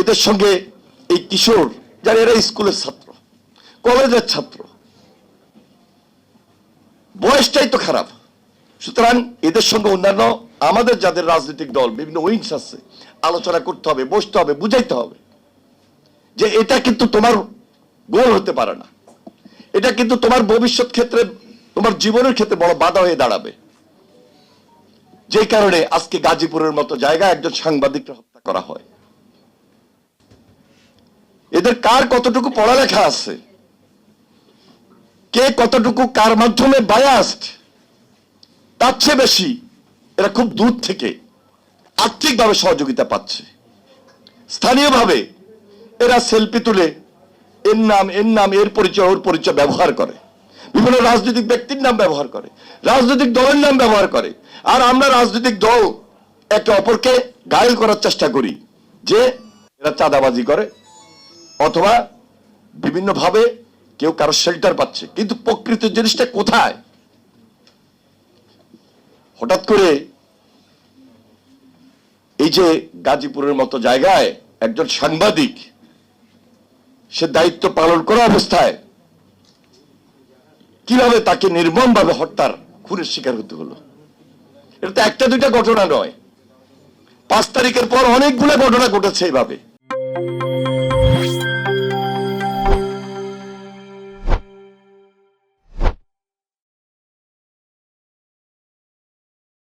এদের সঙ্গে এই কিশোর, যারা এরা স্কুলের ছাত্র, কলেজের ছাত্র। বয়সটাই তো খারাপ। সুতরাং এদের সঙ্গে অন্যান্য আমাদের যাদের রাজনৈতিক দল, বিভিন্ন উইংস আছে, আলোচনা করতে হবে, বসতে হবে, বুঝাইতে হবে যে এটা কিন্তু তোমার গোল হতে পারে না। এটা কিন্তু তোমার ভবিষ্যৎ ক্ষেত্রে, তোমার জীবনের ক্ষেত্রে বড় বাধা হয়ে দাঁড়াবে। যে কারণে আজকে গাজীপুরের মতো জায়গায় একজন সাংবাদিককে হত্যা করা হয়। এদের কার কতটুকু পড়ালেখা আছে? কে কতটুকু কার মাধ্যমে বায়াস্ট তার চেয়ে বেশি এরা খুব দূর থেকে আর্থিকভাবে সহযোগিতা পাচ্ছে। স্থানীয়ভাবে এরা সেলফি তুলে এর নাম এর নাম, এর পরিচয়, ওর পরিচয় ব্যবহার করে। বিভিন্ন রাজনৈতিক ব্যক্তির নাম ব্যবহার করে, রাজনৈতিক দলের নাম ব্যবহার করে। আর আমরা রাজনৈতিক দল একে অপরকে গায়েল করার চেষ্টা করি যে এরা চাঁদাবাজি করে অথবা বিভিন্নভাবে কেউ কারও শেল্টার পাচ্ছে। কিন্তু প্রকৃত জিনিসটা কোথায়? হঠাৎ করে এই যে গাজীপুরের মতো জায়গায় একজন সাংবাদিক, সে দায়িত্ব পালন করা অবস্থায় কীভাবে তাকে নির্মমভাবে হত্যার খুনের শিকার হতে হলো? এটা তো একটা দুইটা ঘটনা নয়। পাঁচ তারিখের পর অনেকগুলো ঘটনা ঘটেছে এইভাবে।